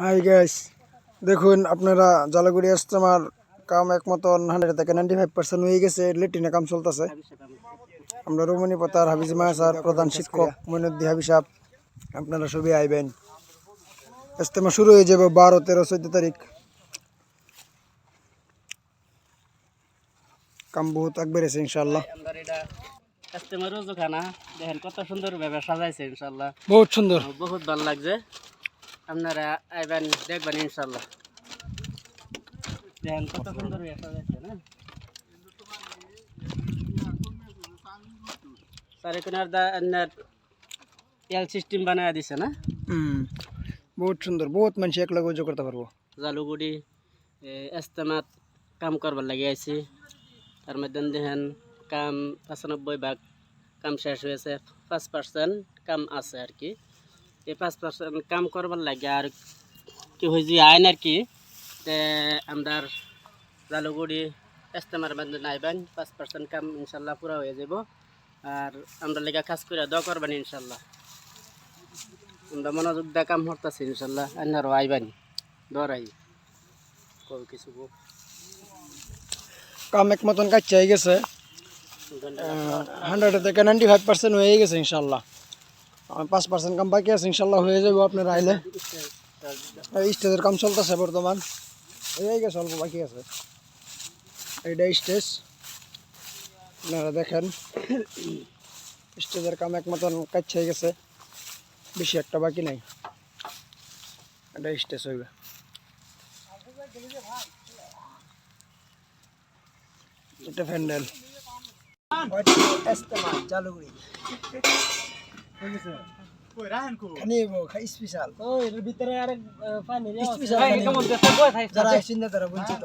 Hi guys দেখুন আপনারা জালাগুড়ি ইস্তেমার কাম এক মতন হান্ড্রেড থেকে নাইনটি ফাইভ পার্সেন্ট হয়ে গেছে। লেট্রিনে কাম চলতেছে। আমরা রমণী পতার হাফিজ মায়া স্যার প্রধান শিক্ষক মইনুদ্দি হাবি সাহেব আপনারা সবই আইবেন। ইস্তেমা শুরু হয়ে যাবে বারো তেরো চোদ্দ তারিখ। কাম বহুত আগ বেড়েছে ইনশাল্লাহ আমরা এটা কাস্টমার রোজও খানা দেখেন কত সুন্দর ভাবে সাজাইছে ইনশাল্লাহ বহুত সুন্দর। বহুত ভালো লাগছে। আপনারা আইবেন দেখবেন ইনশাল্লাহ দেখেন কত সুন্দর ভাবে সাজাইছে না সাড়ে দা আপনার এল সিস্টেম বানায় দিছে না? হুম বহুত সুন্দর বহুত মানুষ এক লগে করতে পারব। জালুগুড়ি এস্তেমাত কাম করবার লাগে আইছি। তার মধ্যে দেখেন কাম পঁচানব্বই ভাগ কাম শেষ হয়েছে পাঁচ পার্সেন্ট কাম আছে আর কি। এই পাঁচ পার্সেন্ট কাম করবার লাগে আর কি হয়েছে আইন আর কি। আমরা জালুগুড়ি এস্তেমার মধ্যে নাইবেন পাঁচ পার্সেন্ট কাম ইনশাল্লাহ পুরা হয়ে যাব আর আমরা লেগে কাজ করে দ করবেন ইনশাল্লাহ। আমরা মনোযোগ দিয়ে কাম করতেছি ইনশাল্লাহ আইনারও আইবানি দরাই কই কিছু কাম এক মতন কাজ চাই গেছে। হান্ড্রেড থেকে নাইনটি ফাইভ পার্সেন্ট হয়ে গেছে ইনশাল্লাহ। পাঁচ পার্সেন্ট কাম বাকি আছে ইনশাল্লাহ হয়ে যাবে আপনারা আইলে এই স্টেজের কাম চলতেছে বর্তমান হয়ে গেছে অল্প বাকি আছে এইটা স্টেজ আপনারা দেখেন স্টেজের কাম এক মতন কাজ চাই গেছে বেশি একটা বাকি নাই এটা স্টেজ হইবে এটা প্যান্ডেল জালুগুড়ি যারা না তারা বঞ্চিত।